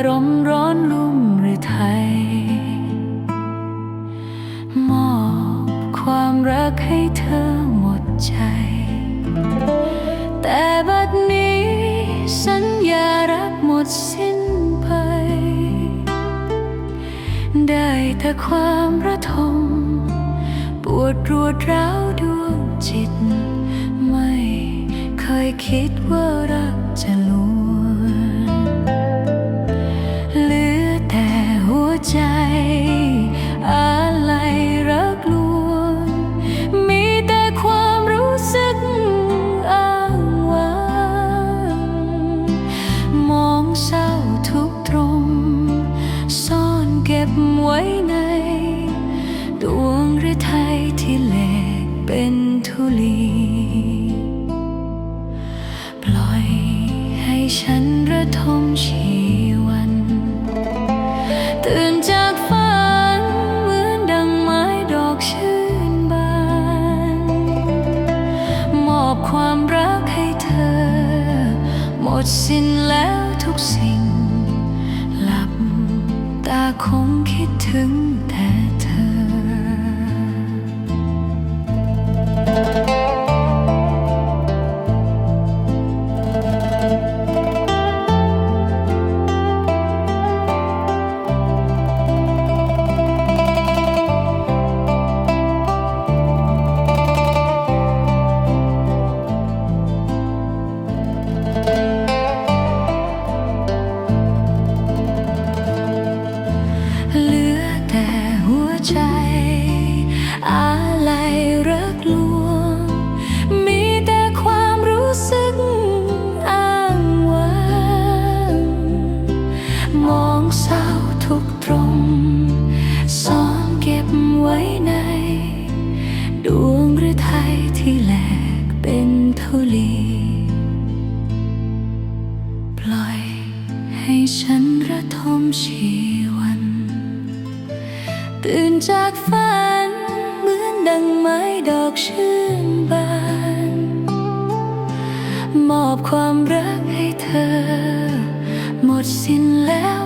ารมณ์ร้อนลุ่มหรือไทย มอบความรักให้เธอหมดใจ แต่บัดนี้สัญญารักหมดสิ้นไป ได้แต่ความระทม ปวดรวดร้าวดวงจิต ไม่เคยคิดว่ารักจะ ใจอะไรรักลวง มีแต่ความรู้สึกอ้างว้างมองเศร้าทุกตรงซ่อนเก็บไว้ใน ดวงหรือไทยที่แหลกเป็นทุลี ปล่อยให้ฉันระทมชีวัน ตื่นจากฝันเหมือนดังไม้ดอกชื่นบาน มอบความรักให้เธอ หมดสิ้นแล้วทุกสิ่ง หลับตาคงคิดถึงแต่ อะไรรักลวง มีแต่ความรู้สึกอ้างว้างมองเศร้าทุกตรงซ่อนเก็บไว้ใน ดวงหรือไทยที่แหลกเป็นทุลีปล่อยให้ฉันระทมชีวัน ตื่นจากฝัน ดังไม้ดอกชื่นบาน มอบความรักให้เธอ หมดสิ้นแล้ว